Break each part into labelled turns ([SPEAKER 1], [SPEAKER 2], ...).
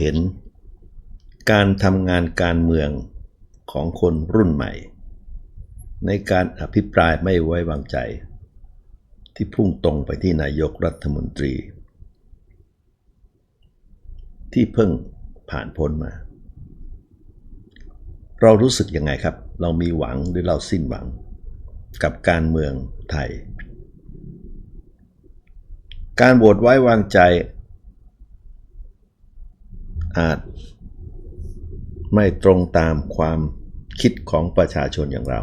[SPEAKER 1] เห็น การทำงานการเมืองของคนรุ่นใหม่ ในการอภิปรายไม่ไว้วางใจ ที่พุ่งตรงไปที่นายกรัฐมนตรี ที่เพิ่งผ่านพ้นมา เรารู้สึกยังไงครับ เรามีหวังหรือเราสิ้นหวัง กับการเมืองไทย การโหวตไว้วางใจ อาจไม่ตรงตามความคิดของประชาชนอย่างเรา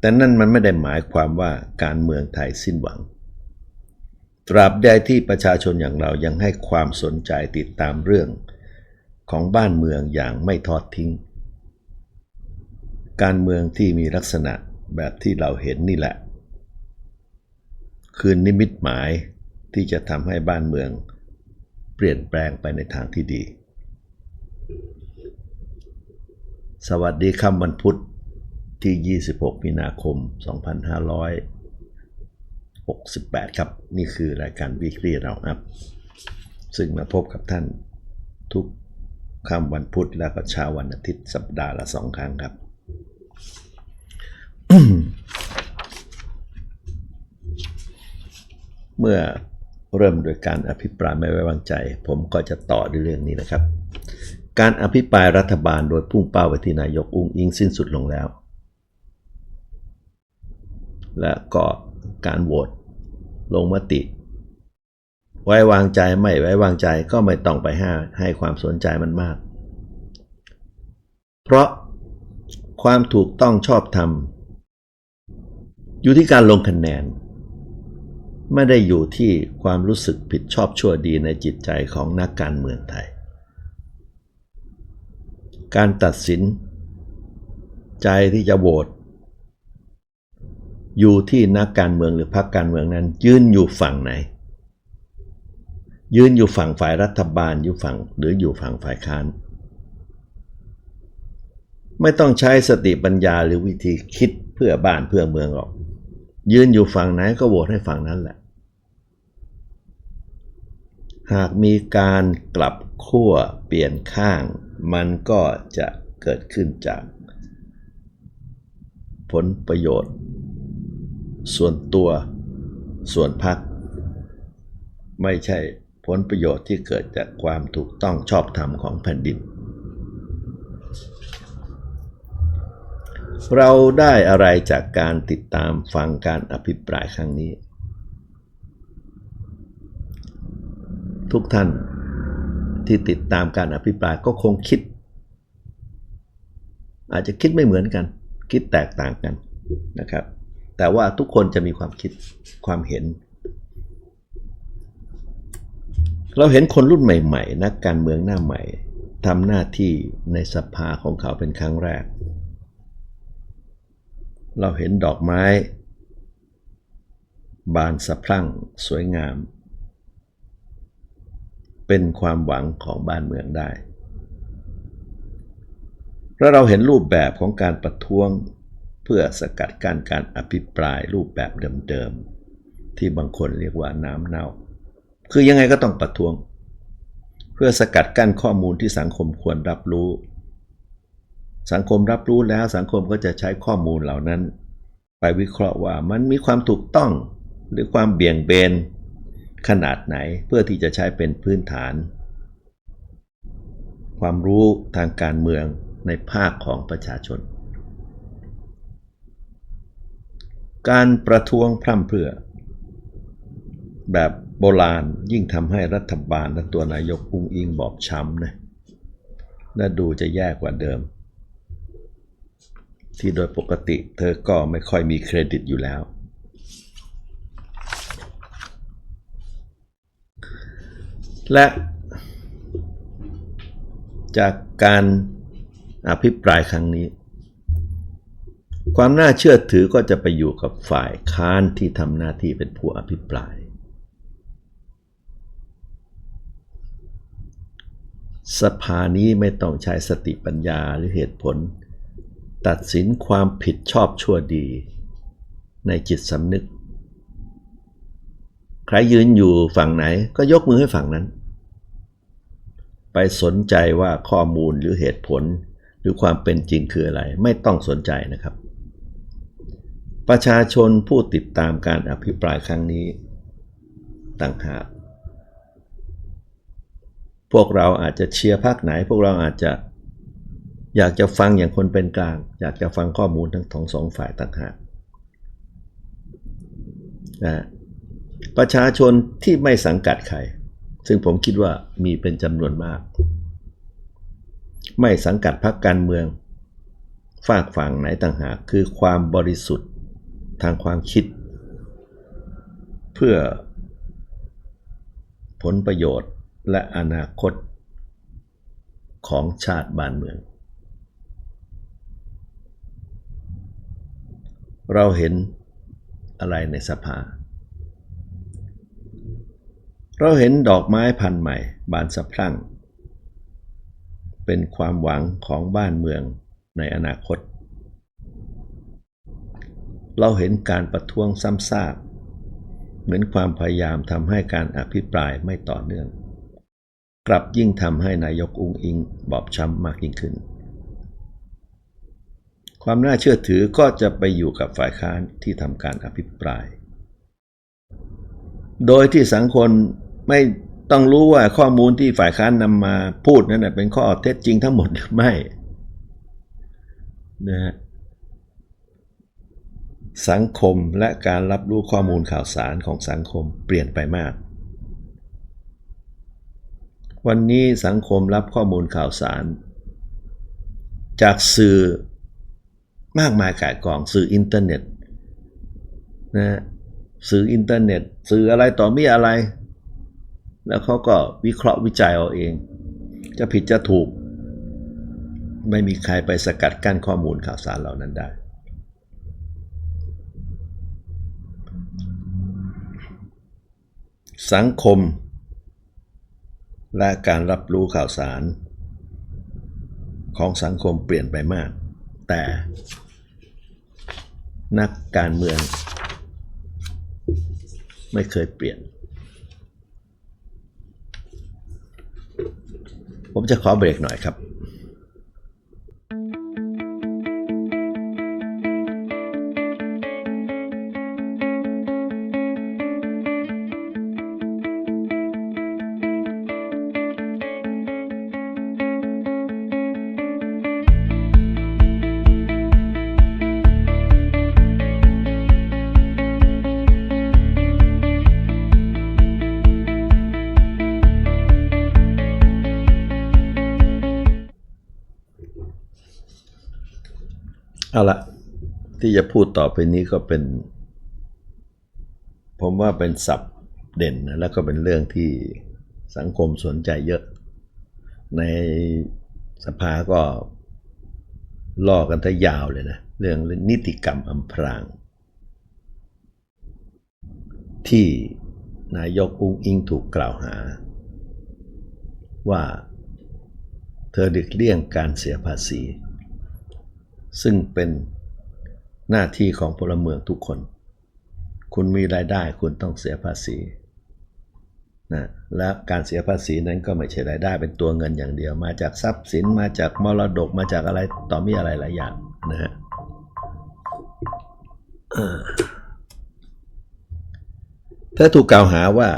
[SPEAKER 1] แต่นั่นมันไม่ได้หมายความว่าการเมืองไทยสิ้นหวัง ตราบใดที่ประชาชนอย่างเรายังให้ความสนใจติดตามเรื่องของบ้านเมืองอย่างไม่ทอดทิ้ง การเมืองที่มีลักษณะแบบที่เราเห็นนี่แหละ คือนิมิตหมายที่จะทำให้บ้านเมือง ปลี่ยนแปลงไปในทางที่ดี สวัสดีคำวันพุธที่ 26 มีนาคม 2568 ครับ นี่คือรายการวีคลีเราอัพซึ่งมาพบกับท่านทุกค่ำวันพุธแล้วก็เช้าวันอาทิตย์สัปดาห์ละสองครั้งครับ เมื่อ เริ่มโดยการอภิปรายไม่ไว้วางใจ ผมก็จะต่อด้วยเรื่องนี้นะครับ การอภิปรายรัฐบาลโดยพุ่งเป้าไปที่นายกอุ้งอิงสิ้นสุดลงแล้ว และก็การโหวตลงมติ ไว้วางใจไม่ไว้วางใจก็ไม่ต้องไปห้ให้ความสนใจมันมาก เพราะความถูกต้องชอบธรรมอยู่ที่การลงคะแนน ไม่ได้อยู่ที่ความรู้สึกผิดชอบชั่วดีในจิตใจของนักการเมืองไทย การตัดสิน ใจที่จะโหวตอยู่ที่นักการเมืองหรือพรรคการเมืองนั้น ยืนอยู่ฝั่งไหน ยืนอยู่ฝั่งฝ่ายรัฐบาลอยู่ฝั่งหรืออยู่ฝั่งฝ่ายค้าน ไม่ต้องใช้สติปัญญาหรือวิธีคิดเพื่อบ้านเพื่อเมืองหรอก ยืนอยู่ฝั่งไหนก็โหวตให้ฝั่งนั้นแหละ หากมีการกลับขั้วเปลี่ยนข้าง มันก็จะเกิดขึ้นจาก ผลประโยชน์ ส่วนตัวส่วนพรรคไม่ใช่ผลประโยชน์ที่เกิดจากความถูกต้องชอบธรรมของแผ่นดิน เราได้อะไรจากการติดตามฟังการอภิปรายครั้งนี้ ทุกท่านที่ติดตามการอภิปรายก็คงคิด อาจจะคิดไม่เหมือนกัน คิดแตกต่างกันนะครับ แต่ว่าทุกคนจะมีความคิดความเห็น เราเห็นคนรุ่นใหม่ ๆ นักการเมืองหน้าใหม่ทำหน้าที่ในสภาของเขาเป็นครั้งแรก เราเห็นดอกไม้ บานสะพรั่งสวยงาม เป็นความหวังของบ้านเมืองได้แล้วเราเห็นรูปแบบของการประท้วงเพื่อสกัดกั้นการอภิปรายรูปแบบเดิมๆ ที่บางคนเรียกว่าน้ำเน่า คือยังไงก็ต้องประท้วง เพื่อสกัดกั้นข้อมูลที่สังคมควรรับรู้ สังคมรับรู้แล้วสังคมก็จะใช้ข้อมูลเหล่านั้น ไปวิเคราะห์ว่ามันมีความถูกต้องหรือความเบี่ยงเบนขนาดไหนเพื่อที่จะใช้เป็นพื้นฐาน ความรู้ทางการเมืองในภาคของประชาชน การประท้วงพร่ำเพรื่อ แบบโบราณยิ่งทำให้รัฐบาลและตัวนายกอุ้งอิงบอบช้ำนะและดูจะแย่กว่าเดิม ที่โดยปกติเธอก็ไม่ค่อยมีเครดิตอยู่แล้ว และจากการอภิปรายครั้งนี้ ความน่าเชื่อถือก็จะไปอยู่กับฝ่ายค้านที่ทำหน้าที่เป็นผู้อภิปราย สภานี้ไม่ต้องใช้สติปัญญาหรือเหตุผล ตัดสินความผิดชอบชั่วดี ในจิตสำนึก ใครยืนอยู่ฝั่งไหนก็ยกมือให้ฝั่งนั้น ไปสนใจว่าข้อมูลหรือเหตุผลหรือความเป็นจริงคืออะไร ไม่ต้องสนใจนะครับ ประชาชนผู้ติดตามการอภิปรายครั้งนี้ ต่างหากพวกเราอาจจะเชียร์พรรคไหน พวกเราอาจจะ อยากจะฟังอย่างคนเป็นกลาง อยากจะฟังข้อมูลทั้งของสองฝ่ายต่างหากนะประชาชนที่ไม่สังกัดใคร ซึ่งผมคิดว่ามีเป็นจำนวนมาก ไม่สังกัดพรรคการเมือง ฝากฝั่งไหนต่างหากคือความบริสุทธิ์ทางความคิด เพื่อผลประโยชน์และอนาคตของชาติบ้านเมือง เราเห็นอะไรในสภา เราเห็นดอกไม้พันธุ์ใหม่ บานสะพรั่ง เป็นความหวังของบ้านเมืองในอนาคต เราเห็นการประท้วงซ้ำซากเหมือนความพยายามทำให้การอภิปรายไม่ต่อเนื่อง กลับยิ่งทำให้นายกอุงอิงบอบช้ำมากยิ่งขึ้น ความน่าเชื่อถือก็จะไปอยู่กับฝ่ายค้านที่ทำการอภิปราย โดยที่สังคมไม่ต้องรู้ว่าข้อมูลที่ฝ่ายค้านนำมาพูดนั้นเป็นข้อเท็จจริงทั้งหมดหรือไม่นะฮะสังคมและการรับรู้ข้อมูลข่าวสารของสังคมเปลี่ยนไปมาก วันนี้สังคมรับข้อมูลข่าวสาร จากสื่อ มากมายกายกองสื่ออินเทอร์เน็ตนะสื่ออินเทอร์เน็ต สื่ออะไรต่อมีอะไร แล้วเขาก็วิเคราะห์วิจัยเอาเอง จะผิดจะถูก ไม่มีใครไปสกัดกั้นข้อมูลข่าวสารเหล่านั้นได้ สังคม และการรับรู้ข่าวสาร ของสังคมเปลี่ยนไปมาก แต่นักการเมือง ไม่เคยเปลี่ยน ผมจะขอเบรกหน่อยครับ เอาละที่จะพูดต่อไปนี้ก็เป็น ผมว่าเป็นศัพท์เด่นนะแล้วก็เป็นเรื่องที่สังคมสนใจเยอะ ในสภาก็ล่อกันทะยาวเลยนะ เรื่องนิติกรรมอำพราง ที่นายกอุ้งอิงถูกกล่าวหา ว่าเธอดึกเลี่ยงการเสียภาษี ซึ่งเป็นหน้าที่ของพลเมืองทุกคน คุณมีรายได้คุณต้องเสียภาษีนะและการเสียภาษีนั้นก็ไม่ใช่รายได้เป็นตัวเงินอย่างเดียว มาจากทรัพย์สินมาจากมรดกมาจากอะไรต่อมีอะไรหลายอย่างนะฮะเอ่อเธอถูกกล่าวหาว่า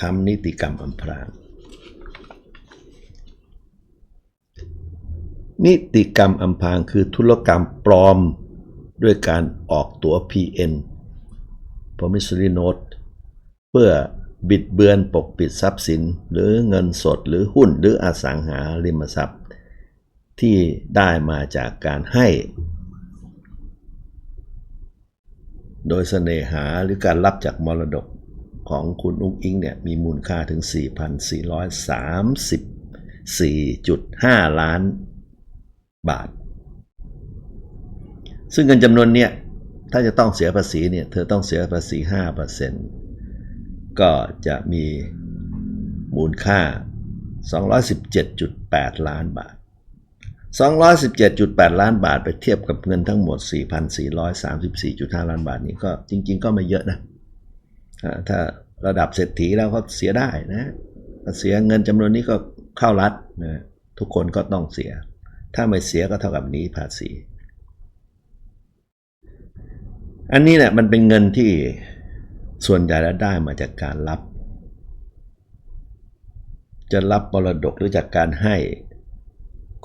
[SPEAKER 1] ทำนิติกรรมอำพราง นิติกรรมอำพรางคือธุรกรรมปลอมด้วยการออกตั๋ว PN promissory note เพื่อบิดเบือนปกปิดทรัพย์สิน หรือเงินสดหรือหุ้นหรืออสังหาริมทรัพย์ ที่ได้มาจากการให้ โดยเสน่หาหรือการรับจากมรดกของคุณอุ้งอิงเนี่ยมีมูลค่าถึง 4,434.5 ล้าน บาท ซึ่งเงินจำนวนเนี้ยถ้าจะต้องเสียภาษีเนี่ยเธอต้องเสียภาษี 5%ก็จะมีมูลค่า 217.8 ล้านบาท 217.8 ล้านบาทไปเทียบกับเงินทั้งหมด 4,434.5 ล้านบาทนี่ก็จริง ๆ ก็ไม่เยอะนะ ถ้าระดับเศรษฐีแล้วก็เสียได้นะ เสียเงินจำนวนนี้ก็เข้ารัฐนะทุกคนก็ต้องเสีย ถ้าไม่เสียก็เท่ากับหนีภาษี อันนี้เนี่ยมันเป็นเงินที่ส่วนใหญ่แล้วได้มาจากการรับ จะรับมรดกหรือจากการให้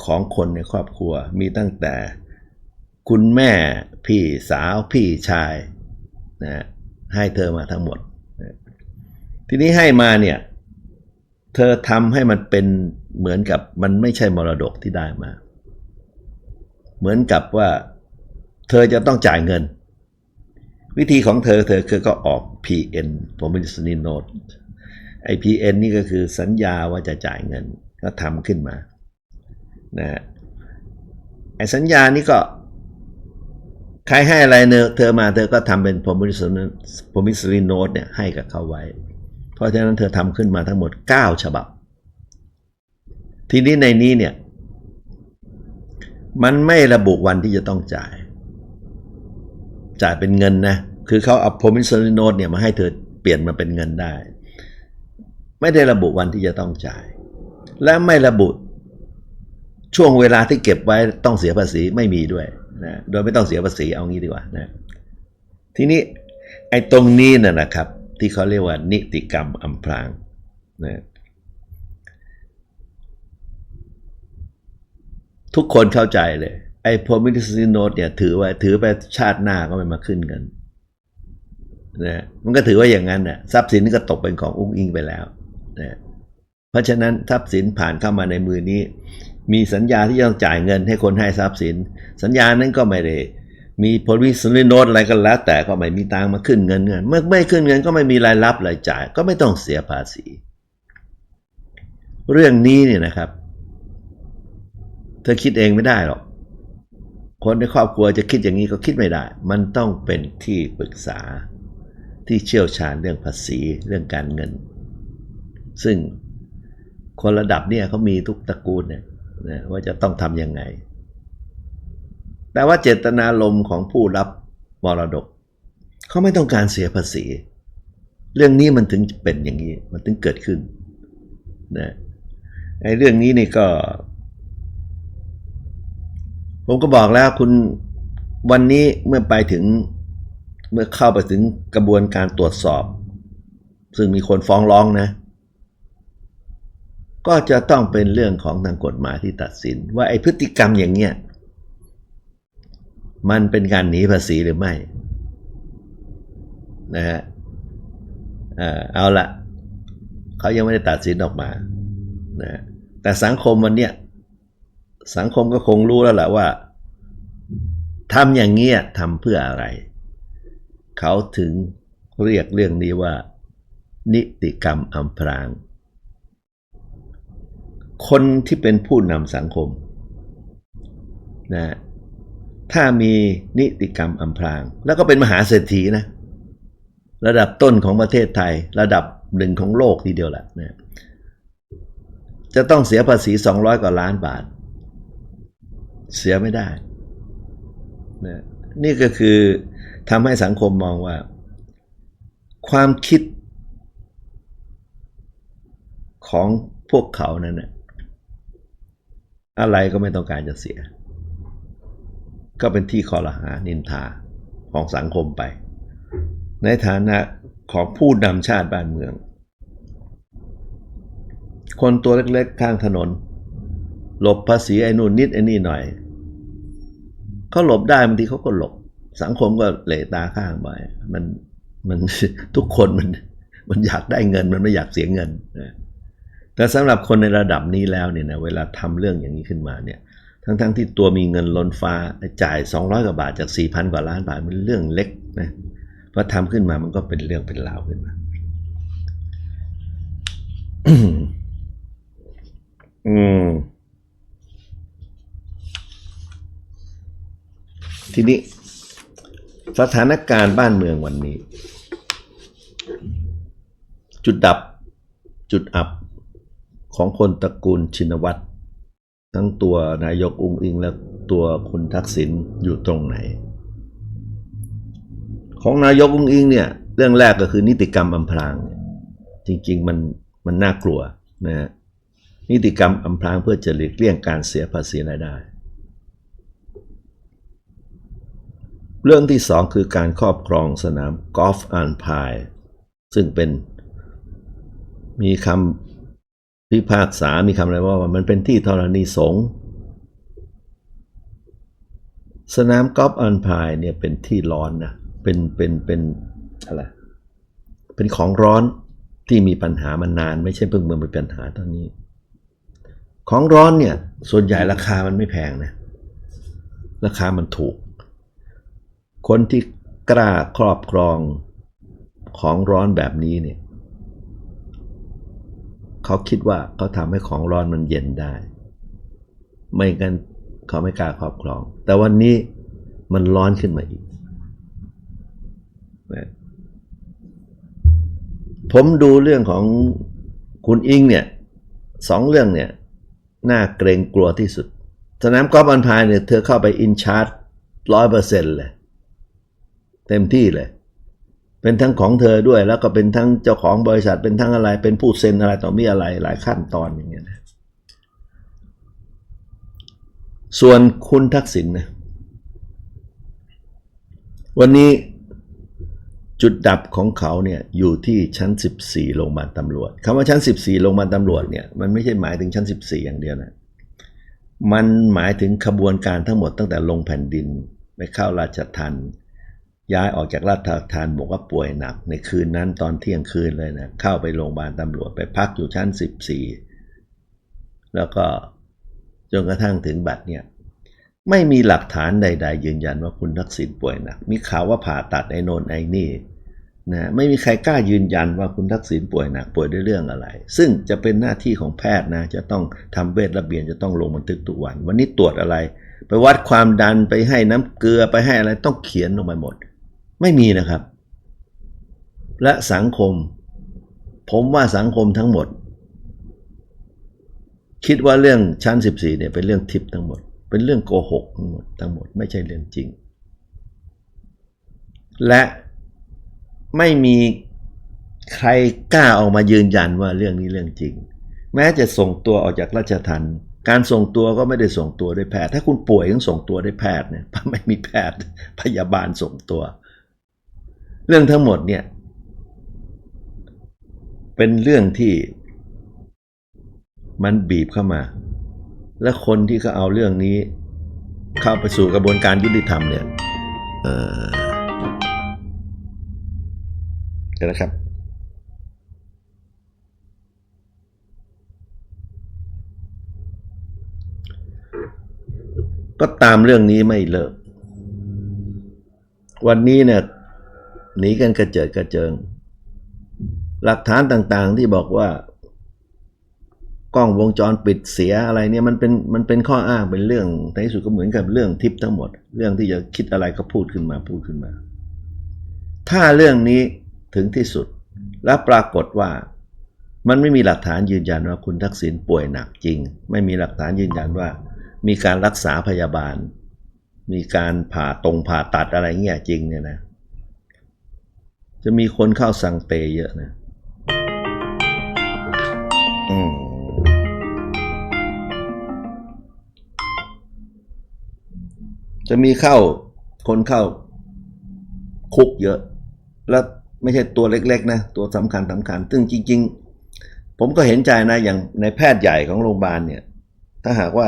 [SPEAKER 1] ของคนในครอบครัวมีตั้งแต่คุณแม่พี่สาวพี่ชายนะให้เธอมาทั้งหมดนะทีนี้ให้มาเนี่ยเธอทำให้มันเป็นเหมือนกับมันไม่ใช่มรดกที่ได้มา เหมือนกับว่า เธอจะต้องจ่ายเงิน วิธีของเธอเธอคือก็ออก PN Promissory Note ไอ PN นี่ก็คือสัญญาว่าจะจ่ายเงินก็ทำขึ้นมานะไอสัญญานี้ก็ใครให้อะไรเนอเธอมาเธอก็ทำเป็น promissory note เนี่ยให้กับเขาไว้ เพราะฉะนั้นเธอทำขึ้นมาทั้งหมด 9 ฉบับ ทีนี้ในนี้เนี่ย มันไม่ระบุวันที่จะต้องจ่าย จ่ายเป็นเงินนะ คือเขาเอา promissory note เนี่ยมาให้เธอเปลี่ยนมาเป็นเงินได้ ไม่ได้ระบุวันที่จะต้องจ่าย และไม่ระบุช่วงเวลาที่เก็บไว้ต้องเสียภาษีไม่มีด้วยนะโดยไม่ต้องเสียภาษีเอางี้ดีกว่านะทีนี้ไอ้ตรงนี้น่ะนะครับ ที่เขาเรียกว่านิติกรรมอำพรางนะ ทุกคนเข้าใจเลย ไอ้ promissory note เนี่ยถือไว้ถือไปชาติหน้าก็ไม่มาขึ้นเงินนะมันก็ถือว่าอย่างนั้นน่ะทรัพย์สินก็ตกเป็นของอุ้งอิงไปแล้วนะเพราะฉะนั้นทรัพย์สินผ่านเข้ามาในมือนี้ มีสัญญาที่ต้องจ่ายเงินให้คนให้ทรัพย์สิน สัญญานั้นก็ไม่ได้มีพลิส r y โน e อะไรก็แล้ว แต่ก็ไม่มีตังมาขึ้นเงินเงินเมื่อไม่ขึ้นเงินก็ไม่มีรายรับรายจ่าย ก็ไม่ต้องเสียภาษี เรื่องนี้เนี่ยนะครับ ธอคิดเองไม่ได้หรอก คนในครอบครัวจะคิดอย่างนี้ก็คิดไม่ได้ มันต้องเป็นที่ปรึกษาที่เชี่ยวชาญเรื่องภาษีเรื่องการเงิน ซึ่งคนระดับเนี่ยเขามีทุกตระกูลเนี่ยว่าจะต้องทำยังไง แต่ว่าเจตนารมณ์ของผู้รับมรดก เขาไม่ต้องการเสียภาษี เรื่องนี้มันถึงเป็นอย่างนี้ มันถึงเกิดขึ้นนะไอ้เรื่องนี้นี่ก็ ผมก็บอกแล้วคุณวันนี้เมื่อไปถึงเมื่อเข้าไปถึงกระบวนการตรวจสอบ ซึ่งมีคนฟ้องร้องนะ ก็จะต้องเป็นเรื่องของทางกฎหมายที่ตัดสิน ว่าไอ้พฤติกรรมอย่างเนี้ยมันเป็นการหนีภาษีหรือไม่นะฮะเอ่อเอาละเขายังไม่ได้ตัดสินออกมานะแต่สังคมวันเนี้ย สังคมก็คงรู้แล้วแหละว่าทำอย่างเงี้ยทำเพื่ออะไร เขาถึงเรียกเรื่องนี้ว่า นิติกรรมอำพราง คนที่เป็นผู้นำสังคมนะถ้ามีนิติกรรมอำพราง แล้วก็เป็นมหาเศรษฐีนะ ระดับต้นของประเทศไทย ระดับหนึ่งของโลกทีเดียวแหละนะจะต้องเสียภาษี 200 กว่าล้านบาท เสียไม่ได้นะนี่ก็คือทำให้สังคมมองว่า ความคิดของพวกเขานั้นนะอะไรก็ไม่ต้องการจะเสีย ก็เป็นที่คอรหานินทาของสังคมไป ในฐานะของผู้นำชาติบ้านเมือง คนตัวเล็กๆ ข้างถนน หลบภาษีไอ้นู่นนิดไอ้นี่หน่อยเขาหลบได้บางทีเขาก็หลบ สังคมก็เหลตาข้างไปมันมันทุกคนมัน มันอยากได้เงินมันไม่อยากเสียเงินแต่สำหรับคนในระดับนี้แล้วเนี่ยนะเวลาทำเรื่องอย่างนี้ขึ้นมาเนี่ยทั้งๆทที่ตัวมีเงินล้นฟ้าจ่าย 200 กว่าบาทจาก 4,000 กว่าล้านบาทมันเรื่องเล็กนะพอทำขึ้นมามันก็เป็นเรื่องเป็นราวขึ้นมาอืม ทีนี้ สถานการณ์บ้านเมืองวันนี้ จุดดับจุดอับของคนตระกูลชินวัตรทั้งตัวนายกอุงอิงและตัวคุณทักษิณอยู่ตรงไหน ของนายกอุงอิงเนี่ย เรื่องแรกก็คือนิติกรรมอำพราง จริง ๆ มันมันน่ากลัวนะฮะนิติกรรมอำพรางเพื่อจะหลีกเลี่ยงการเสียภาษีรายได้ เรื่องที่สองคือการครอบครองสนามกอล์ฟอันพายซึ่งเป็นมีคำพิพากษา มีคำอะไรว่ามันเป็นที่ธรณีสงสนามกอล์ฟอันพายเนี่ยเป็นที่ร้อนนะเป็นเป็นเป็นอะไรเป็นของร้อนที่มีปัญหามานาน ไม่ใช่เพิ่งมาเป็นปัญหาตอนนี้ ของร้อนเนี่ยส่วนใหญ่ราคามันไม่แพงนะราคามันถูก คนที่กล้าครอบครองของร้อนแบบนี้เนี่ยเขาคิดว่าเขาทำให้ของร้อนมันเย็นได้ ไม่งั้นเขาไม่กล้าครอบครอง แต่วันนี้มันร้อนขึ้นมาอีกนะผมดูเรื่องของคุณอิงเนี่ยสองเรื่องเนี่ยน่าเกรงกลัวที่สุด สนามกอล์ฟอันพายเนี่ยเธอเข้าไปอินชาร์จร้อยเปอร์เซ็นต์เลย เต็มที่เลย เป็นทั้งของเธอด้วย แล้วก็เป็นทั้งเจ้าของบริษัทเป็นทั้งอะไร เป็นผู้เซ็นอะไรต่อมีอะไรหลายขั้นตอนอย่างเงี้ยนะส่วนคุณทักษิณนะวันนี้จุดดับของเขาเนี่ยอยู่ที่ชั้น 14โรงพยาบาลตำรวจคำว่าชั้น 14โรงพยาบาลตำรวจเนี่ยมันไม่ใช่หมายถึงชั้น 14 อย่างเดียวนะมันหมายถึงขบวนการทั้งหมดตั้งแต่ลงแผ่นดิน ไปเข้าราชทัน ย้ายออกจากราชทันบอกว่าป่วยหนัก ในคืนนั้นตอนเที่ยงคืนเลยนะเข้าไปโรงพยาบาลตำรวจไปพักอยู่ชั้น 14 แล้วก็จนกระทั่งถึงบัดเนี่ยไม่มีหลักฐานใด ๆ ยืนยันว่าคุณทักษิณป่วยหนัก มีข่าวว่าผ่าตัดไอ้โนนไอ้นี่นะไม่มีใครกล้ายืนยันว่าคุณทักษิณป่วยหนักป่วยด้วยเรื่องอะไร ซึ่งจะเป็นหน้าที่ของแพทย์นะ จะต้องทำเวชระเบียนจะต้องลงบันทึกทุกวัน วันนี้ตรวจอะไร ไปวัดความดันไปให้น้ำเกลือไปให้อะไรต้องเขียนลงไปหมด ไม่มีนะครับ และสังคม ผมว่าสังคมทั้งหมด คิดว่าเรื่องชั้น 14เนี่ยเป็นเรื่องทิพย์ทั้งหมด เป็นเรื่องโกหกทั้งหมดทั้งหมดไม่ใช่เรื่องจริง และไม่มีใครกล้าออกมายืนยันว่าเรื่องนี้เรื่องจริง แม้จะส่งตัวออกจากราชทันการส่งตัวก็ไม่ได้ส่งตัวด้วยแพทย์ ถ้าคุณป่วยต้องส่งตัวด้วยแพทย์เนี่ยไม่มีแพทย์พยาบาลส่งตัว เรื่องทั้งหมดเนี่ย เป็นเรื่องที่มันบีบเข้ามา และคนที่เขาเอาเรื่องนี้ เข้าไปสู่กระบวนการยุติธรรมเนี่ยเออเดี๋ยวนะครับก็ตามเรื่องนี้ไม่เลิก วันนี้เนี่ย หนีกันกระเจิดกระเจิง หลักฐานต่างๆที่บอกว่า กล้องวงจรปิดเสียอะไรเนี่ยมันเป็นมันเป็นข้ออ้างเป็นเรื่องในที่สุดก็เหมือนกับเรื่องทิปทั้งหมด เรื่องที่จะคิดอะไรก็พูดขึ้นมาพูดขึ้นมา ถ้าเรื่องนี้ถึงที่สุดและปรากฏว่ามันไม่มีหลักฐานยืนยันว่าคุณทักษิณป่วยหนักจริง ไม่มีหลักฐานยืนยันว่า มีการรักษาพยาบาล มีการผ่าตรงผ่าตัดอะไรเงี้ยจริงเนี่ยนะ จะมีคนเข้าสังเตเยอะนะอืมจะมีเข้าคนเข้าคุกเยอะ แล้วไม่ใช่ตัวเล็กๆนะ ตัวสำคัญสำคัญ ซึ่งจริง ๆ ผมก็เห็นใจนะ อย่างในแพทย์ใหญ่ของโรงพยาบาลเนี่ย ถ้าหากว่า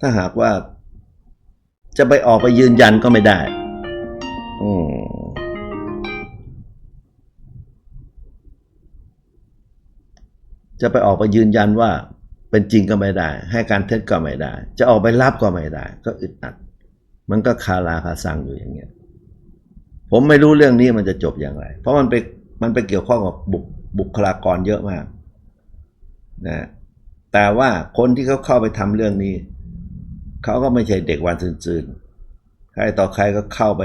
[SPEAKER 1] ถ้าหากว่า จะไปออกไปยืนยันก็ไม่ได้ อืม จะไปออกไปยืนยันว่าเป็นจริงก็ไม่ได้ ให้การเท็จก็ไม่ได้ จะออกไปรับก็ไม่ได้ ก็อึดอัด มันก็คาราคาซังอยู่อย่างเงี้ยผมไม่รู้เรื่องนี้มันจะจบอย่างไร เพราะมันไปมันไปเกี่ยวข้องกับบุคบคลากรเยอะมากนะแต่ว่าคนที่เขาเข้าไปทำเรื่องนี้ เขาก็ไม่ใช่เด็กวันซื่นๆใครต่อใครก็เข้าไป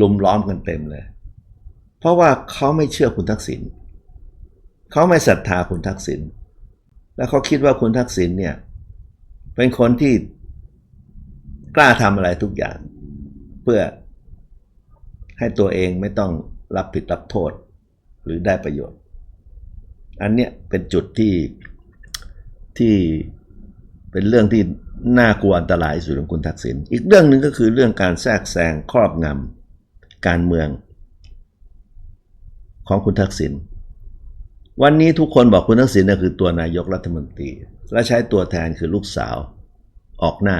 [SPEAKER 1] ลุมล้อมกันเต็มเลย เพราะว่าเขาไม่เชื่อคุณทักษิณ เขาไม่ศรัทธาคุณทักษิณแล้วเขาคิดว่าคุณทักษิณเนี่ย เป็นคนที่กล้าทำอะไรทุกอย่าง เพื่อให้ตัวเองไม่ต้องรับผิดรับโทษหรือได้ประโยชน์ อันเนี้ยเป็นจุดที่ที่เป็นเรื่องที่น่ากลัวอันตรายสุดของคุณทักษิณอีกเรื่องหนึ่งก็คือเรื่องการแทรกแซงครอบงำการเมืองของคุณทักษิณ วันนี้ทุกคนบอกคุณทักษิณน่ะคือตัวนายกรัฐมนตรี และใช้ตัวแทนคือลูกสาว ออกหน้า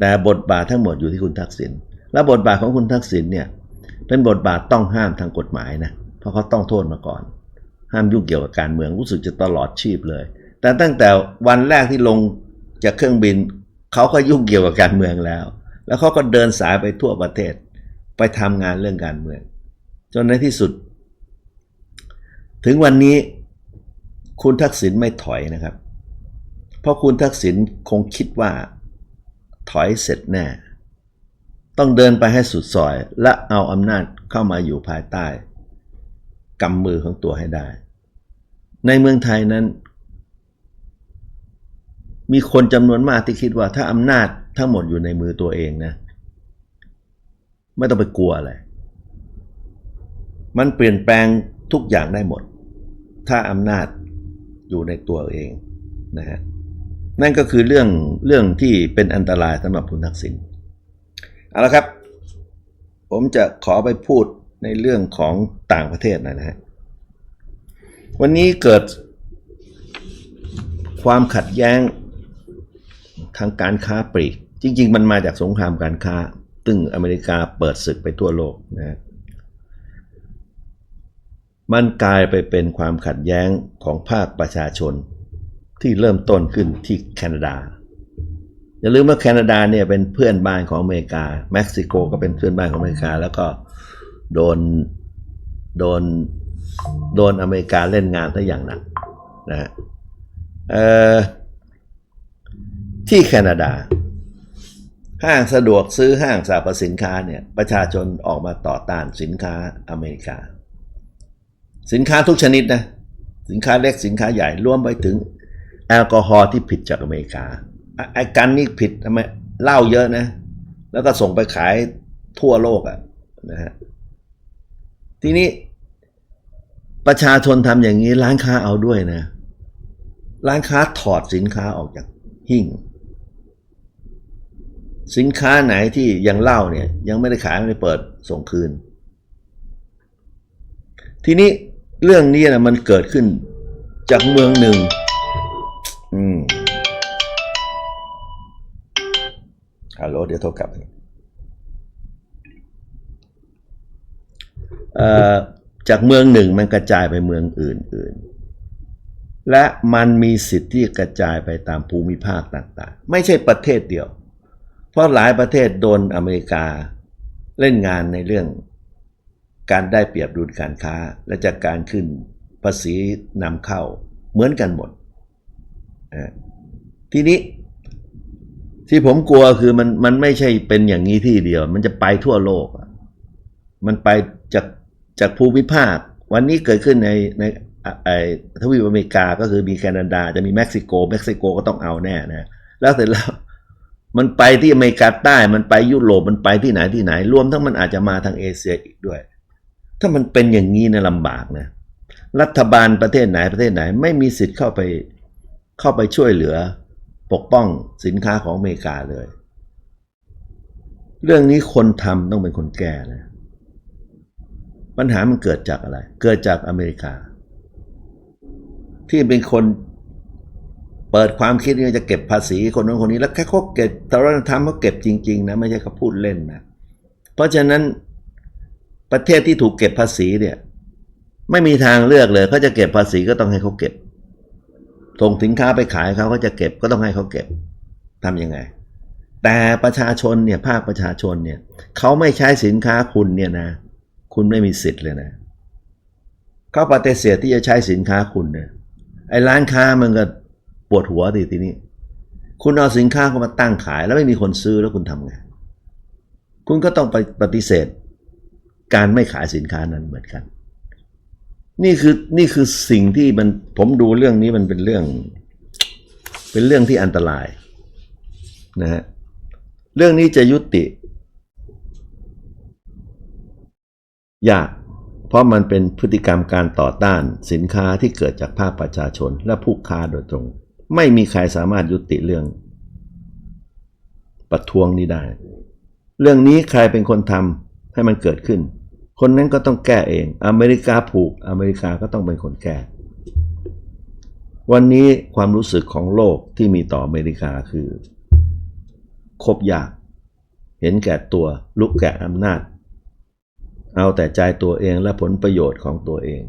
[SPEAKER 1] แต่บทบาททั้งหมดอยู่ที่คุณทักษิณและบทบาทของคุณทักษิณเนี่ยเป็นบทบาทต้องห้ามทางกฎหมายนะเพราะเขาต้องโทษมาก่อน ห้ามยุ่งเกี่ยวกับการเมืองรู้สึกจะตลอดชีพเลย แต่ตั้งแต่วันแรกที่ลงจากเครื่องบินเขาก็ยุ่งเกี่ยวกับการเมืองแล้ว แล้วเขาก็เดินสายไปทั่วประเทศ ไปทำงานเรื่องการเมือง จนในที่สุด ถึงวันนี้คุณทักษิณไม่ถอยนะครับ เพราะคุณทักษิณคงคิดว่าถอยเสร็จแน่ ต้องเดินไปให้สุดซอย และเอาอำนาจเข้ามาอยู่ภายใต้กำมือของตัวให้ได้ ในเมืองไทยนั้น มีคนจำนวนมากที่คิดว่าถ้าอำนาจทั้งหมดอยู่ในมือตัวเองนะ ไม่ต้องไปกลัวอะไร มันเปลี่ยนแปลงทุกอย่างได้หมด ถ้าอำนาจอยู่ในตัวเองนะฮะนั่นก็คือเรื่องเรื่องที่เป็นอันตรายสำหรับคุณทักษิณเอาละครับ ผมจะขอไปพูดในเรื่องของต่างประเทศหน่อยนะฮะวันนี้เกิดความขัดแย้งทางการค้าปลีก จริง ๆ มันมาจากสงครามการค้าซึ่งอเมริกาเปิดศึกไปทั่วโลกนะะ มันกลายไปเป็นความขัดแย้งของภาคประชาชน ที่เริ่มต้นขึ้นที่แคนาดา อย่าลืมว่าแคนาดาเนี่ยเป็นเพื่อนบ้านของอเมริกา เม็กซิโกก็เป็นเพื่อนบ้านของอเมริกา แล้วก็โดนโดนโดนอเมริกาเล่นงานซะอย่างหนักนะฮะที่แคนาดา ห้างสะดวกซื้อห้างสรรพสินค้าเนี่ยประชาชนออกมาต่อต้านสินค้าอเมริกา สินค้าทุกชนิดนะ สินค้าเล็กสินค้าใหญ่รวมไปถึงแอลกอฮอล์ที่ผิดจากอเมริกาไอ้กันนี่ผิดทำไมเหล้าเยอะนะ แล้วก็ส่งไปขายทั่วโลกอะ่ะนะฮะทีนี้ประชาชนทำอย่างนี้ร้านค้าเอาด้วยนะ ร้านค้าถอดสินค้าออกจากหิ้งสินค้าไหนที่ยังเหล้าเนี่ย ยังไม่ได้ขายไม่ได้เปิดส่งคืน ทีนี้ เรื่องนี้นะมันเกิดขึ้นจากเมืองหนึ่ง อืมฮัลโหลเดี๋ยวโทรกลับจากเมืองหนึ่งมันกระจายไปเมืองอื่น ๆ และมันมีสิทธิ์ที่กระจายไปตามภูมิภาคต่าง ๆ ไม่ใช่ประเทศเดียว เพราะหลายประเทศโดนอเมริกาเล่นงานในเรื่อง การได้เปรียบดุลการค้าและจากการขึ้นภาษีนำเข้าเหมือนกันหมด ทีนี้ที่ผมกลัวคือมันมันไม่ใช่เป็นอย่างนี้ที่เดียว มันจะไปทั่วโลก มันไปจากจากภูมิภาค วันนี้เกิดขึ้นในในไอทวีปอเมริกาก็คือมีแคนาดาจะมีเม็กซิโก เม็กซิโกก็ต้องเอาแน่นะแล้วเสร็จแล้วมันไปที่อเมริกาใต้มันไปยุโรปมันไปที่ไหนที่ไหน รวมทั้งมันอาจจะมาทางเอเชียอีกด้วย ถ้ามันเป็นอย่างนี้นะลำบากนะ รัฐบาลประเทศไหนประเทศไหน ไม่มีสิทธิ์เข้าไปเข้าไปช่วยเหลือปกป้องสินค้าของอเมริกาเลย เรื่องนี้คนทำต้องเป็นคนแก้นะปัญหามันเกิดจากอะไร เกิดจากอเมริกา ที่เป็นคนเปิดความคิดว่าจะเก็บภาษีคนนั้นคนนี้แล้วแค่เขาเก็บตอนนั้นทำเขาเก็บจริง ๆ นะ ไม่ใช่เขาพูดเล่นนะ เพราะฉะนั้น ประเทศที่ถูกเก็บภาษีเนี่ย ไม่มีทางเลือกเลยเขาจะเก็บภาษีก็ต้องให้เขาเก็บส่งสินค้าไปขายเขาก็จะเก็บก็ต้องให้เขาเก็บทำยังไง แต่ประชาชนเนี่ยภาคประชาชนเนี่ยเขาไม่ใช้สินค้าคุณเนี่ยนะ คุณไม่มีสิทธิ์เลยนะเขาปฏิเสธที่จะใช้สินค้าคุณเนี่ยไอ้ร้านค้ามันก็ปวดหัวทีทีนี้ คุณเอาสินค้าเขามาตั้งขาย แล้วไม่มีคนซื้อแล้วคุณทำไง คุณก็ต้องไปปฏิเสธ การไม่ขายสินค้านั้นเหมือนกัน นี่คือนี่คือสิ่งที่มันผมดูเรื่องนี้มันเป็นเรื่อง เป็นเรื่องที่อันตรายนะฮะเรื่องนี้จะยุติ ยาก เพราะมันเป็นพฤติกรรมการต่อต้านสินค้าที่เกิดจากภาคประชาชนและผู้ค้าโดยตรง ไม่มีใครสามารถยุติเรื่องประท้วงนี้ได้ เรื่องนี้ใครเป็นคนทำให้มันเกิดขึ้น คนนั้นก็ต้องแก้เอง อเมริกาผูก อเมริกาก็ต้องเป็นคนแก้ วันนี้ความรู้สึกของโลกที่มีต่ออเมริกาคือ คบยาก เห็นแก่ตัวลุกแก่อำนาจ เอาแต่ใจตัวเองและผลประโยชน์ของตัวเอง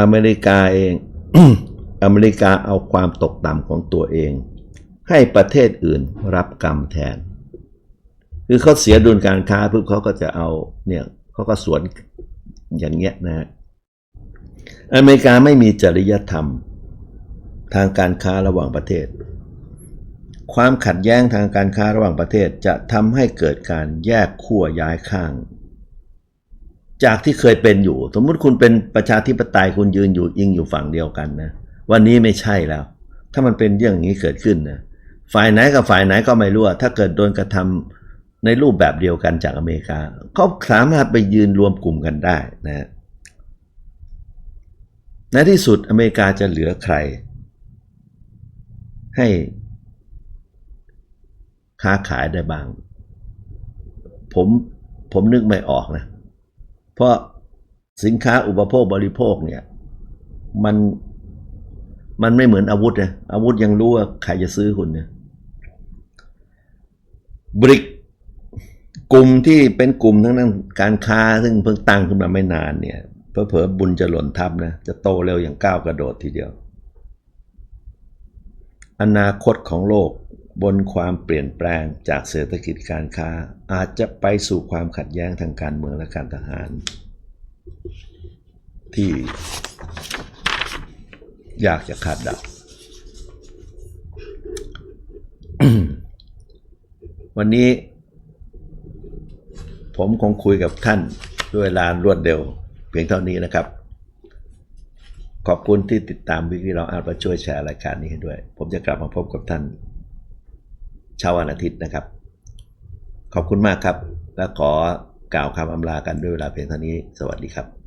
[SPEAKER 1] อเมริกาเอง อเมริกาเอาความตกต่ำของตัวเอง ให้ประเทศอื่นรับกรรมแทน คือเขาเสียดุลการค้าปุ๊บเขาก็จะเอาเนี่ยเขาก็สวนอย่างเงี้ยนะฮะอเมริกาไม่มีจริยธรรม ทางการค้าระหว่างประเทศ ความขัดแย้งทางการค้าระหว่างประเทศจะทำให้เกิดการแยกขั้วย้ายข้าง จากที่เคยเป็นอยู่ สมมุติคุณเป็นประชาธิปไตยคุณยืนอยู่อิงอยู่ฝั่งเดียวกันนะวันนี้ไม่ใช่แล้ว ถ้ามันเป็นเรื่องนี้เกิดขึ้นนะฝ่ายไหนกับฝ่ายไหนก็ไม่รู้ถ้าเกิดโดนกระทำ ในรูปแบบเดียวกันจากอเมริกาเขาสามารถไปยืนรวมกลุ่มกันได้นะฮะในที่สุดอเมริกาจะเหลือใคร ให้ค้าขายได้บ้าง ผมผมนึกไม่ออกนะ เพราะสินค้าอุปโภคบริโภคเนี่ยมันมันไม่เหมือนอาวุธนะอาวุธยังรู้ว่าใครจะซื้อคุณเนี่ยบริก กลุ่มที่เป็นกลุ่มทั้งนั้นการค้าซึ่งเพิ่งตั้งขึ้นมาไม่นานเนี่ยเผลอๆบุญจะหล่นทับนะจะโตเร็วอย่างก้าวกระโดดทีเดียว อนาคตของโลกบนความเปลี่ยนแปลงจากเศรษฐกิจการค้า อาจจะไปสู่ความขัดแย้งทางการเมืองและการทหาร ที่อยากจะขาดดับ วันนี้ ผมคงคุยกับท่านด้วยลานรวดเร็ว เพียงเท่านี้นะครับ ขอบคุณที่ติดตามวิกฤตเราอาจมาช่วยแชร์รายการนี้ให้ด้วย ผมจะกลับมาพบกับท่านเช้าวันอาทิตย์นะครับ ขอบคุณมากครับ และขอกล่าวคำอำลากันด้วยเวลาเพียงเท่านี้ สวัสดีครับ